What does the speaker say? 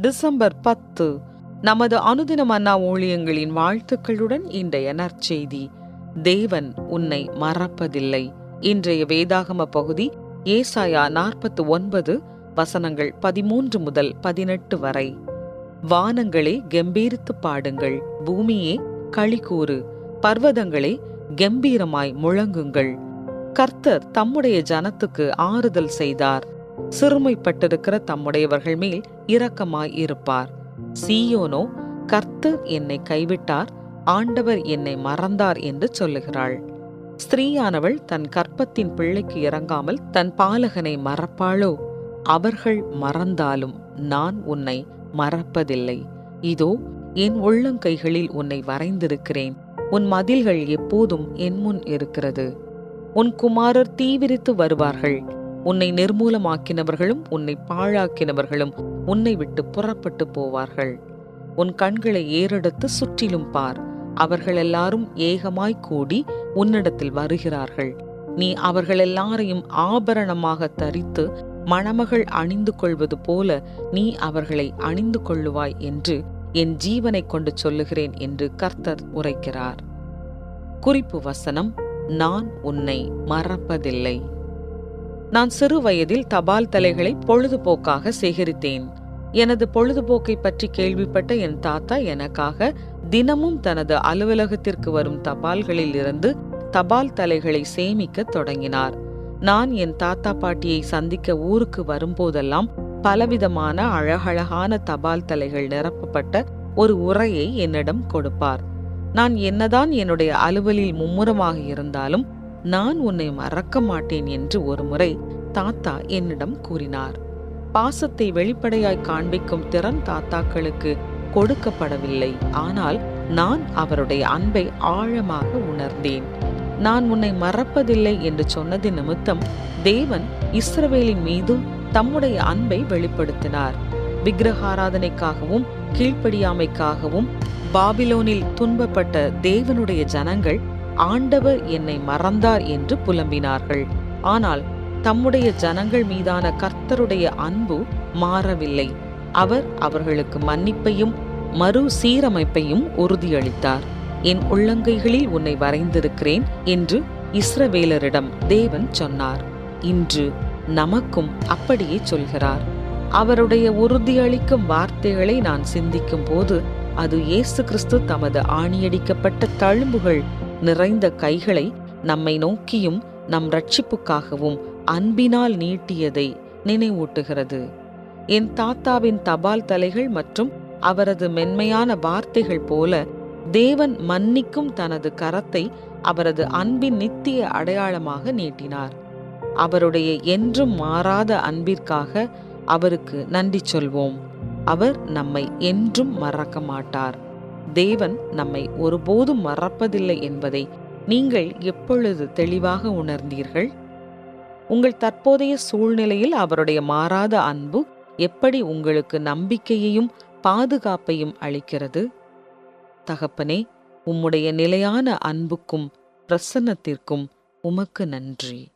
December பத்து நமது அனுதின மன்னா ஊழியங்களின் வாழ்த்துக்களுடன் இன்றைய நற்செய்தி. தேவன் உன்னை மறப்பதில்லை. இன்றைய வேதாகம பகுதி ஏசாயா நாற்பத்து ஒன்பது வசனங்கள் பதிமூன்று முதல் பதினெட்டு வரை. வானங்களே கெம்பீரித்து பாடுங்கள். பூமியே களிகூறு பர்வதங்களே கெம்பீரமாய் முழங்குங்கள். கர்த்தர் தம்முடைய ஜனத்துக்கு ஆறுதல் செய்தார். சிறுமைப்பட்டிருக்கிற தம்முடையவர்கள் மேல் இரக்கமாய் இருப்பார். சீயோனோ கர்த்தர் என்னை கைவிட்டார் ஆண்டவர் என்னை மறந்தார் என்று சொல்லுகிறாள். ஸ்திரீயானவள் தன் கற்பத்தின் பிள்ளைக்கு இறங்காமல் தன் பாலகனை மறப்பாளோ? அவர்கள் மறந்தாலும் நான் உன்னை மறப்பதில்லை. இதோ என் உள்ளங்கைகளில் உன்னை வரைந்திருக்கிறேன். உன் மதில்கள் எப்போதும் என் முன் இருக்கிறது. உன் குமாரர் தீவிரித்து வருவார்கள். உன்னை நிர்மூலமாக்கினவர்களும் உன்னை பாழாக்கினவர்களும் உன்னை விட்டு புறப்பட்டு போவார்கள். உன் கண்களை ஏறெடுத்து சுற்றிலும் பார். அவர்கள் எல்லாரும் ஏகமாய் கூடி உன்னிடத்தில் வருகிறார்கள். நீ அவர்கள் எல்லாரையும் ஆபரணமாக தரித்து மணமகள் அணிந்து கொள்வது போல நீ அவர்களை அணிந்து கொள்ளுவாய் என்று என் ஜீவனை கொண்டு சொல்லுகிறேன் என்று கர்த்தர் உரைக்கிறார். குறிப்பு வசனம் நான் உன்னை மறப்பதில்லை. நான் சிறு வயதில் தபால் தலைகளை பொழுதுபோக்காக சேகரித்தேன். எனது பொழுதுபோக்கை பற்றி கேள்விப்பட்ட என் தாத்தா எனக்காக தினமும் தனது அலுவலகத்திற்கு வரும் தபால்களில் இருந்து தபால் தலைகளை சேமிக்க தொடங்கினார். நான் என் தாத்தா பாட்டியை சந்திக்க ஊருக்கு வரும்போதெல்லாம் பலவிதமான அழகழகான தபால் தலைகள் நிரப்பப்பட்ட ஒரு உரையை என்னிடம் கொடுப்பார். நான் என்னதான் என்னுடைய அலுவலில் மும்முரமாக இருந்தாலும் நான் உன்னை மறக்க மாட்டேன் என்று ஒருமுறை தாத்தா என்னிடம் கூறினார். பாசத்தை வெளிப்படையாய் காண்பிக்கும் திறன் தாத்தாக்களுக்கு கொடுக்கப்படவில்லை. ஆனால் நான் அவருடைய அன்பை ஆழமாக உணர்ந்தேன். நான் உன்னை மறப்பதில்லை என்று சொன்னது நிமித்தம் தேவன் இஸ்ரவேலின் மீதும் தம்முடைய அன்பை வெளிப்படுத்தினார். விக்கிரகாராதனைக்காகவும் கீழ்ப்படியாமைக்காகவும் பாபிலோனில் துன்பப்பட்ட தேவனுடைய ஜனங்கள் ஆண்டவர் என்னை மறந்தார் என்று புலம்பினார்கள். ஆனால் தம்முடைய ஜனங்கள் மீதான கர்த்தருடைய அன்பு மாறவில்லை. அவர் அவர்களுக்கு மன்னிப்பையும் மறு சீரமைப்பையும் உறுதியளித்தார். என் உள்ளங்கைகளில் உன்னை வரைந்திருக்கிறேன் என்று இஸ்ரவேலரிடம் தேவன் சொன்னார். இன்று நமக்கும் அப்படியே சொல்கிறார். அவருடைய உறுதியளிக்கும் வார்த்தைகளை நான் சிந்திக்கும் போது அது இயேசு கிறிஸ்து தமது ஆணியடிக்கப்பட்ட தழும்புகள் நிறைந்த கைகளை நம்மை நோக்கியும் நம் ரட்சிப்புக்காகவும் அன்பினால் நீட்டியதை நினைவூட்டுகிறது. என் தாத்தாவின் தபால் தலைகள் மற்றும் அவரது மென்மையான வார்த்தைகள் போல தேவன் மன்னிக்கும் தனது கரத்தை அவரது அன்பின் நித்திய அடையாளமாக நீட்டினார். அவருடைய என்றும் மாறாத அன்பிற்காக அவருக்கு நன்றி சொல்வோம். அவர் நம்மை என்றும் மறக்க மாட்டார். தேவன் நம்மை ஒருபோதும் மறப்பதில்லை என்பதை நீங்கள் எப்பொழுது தெளிவாக உணர்ந்தீர்கள்? உங்கள் தற்போதைய சூழ்நிலையில் அவருடைய மாறாத அன்பு எப்படி உங்களுக்கு நம்பிக்கையையும் பாதுகாப்பையும் அளிக்கிறது? தகப்பனே உம்முடைய நிலையான அன்புக்கும் பிரசன்னத்திற்கும் உமக்கு நன்றி.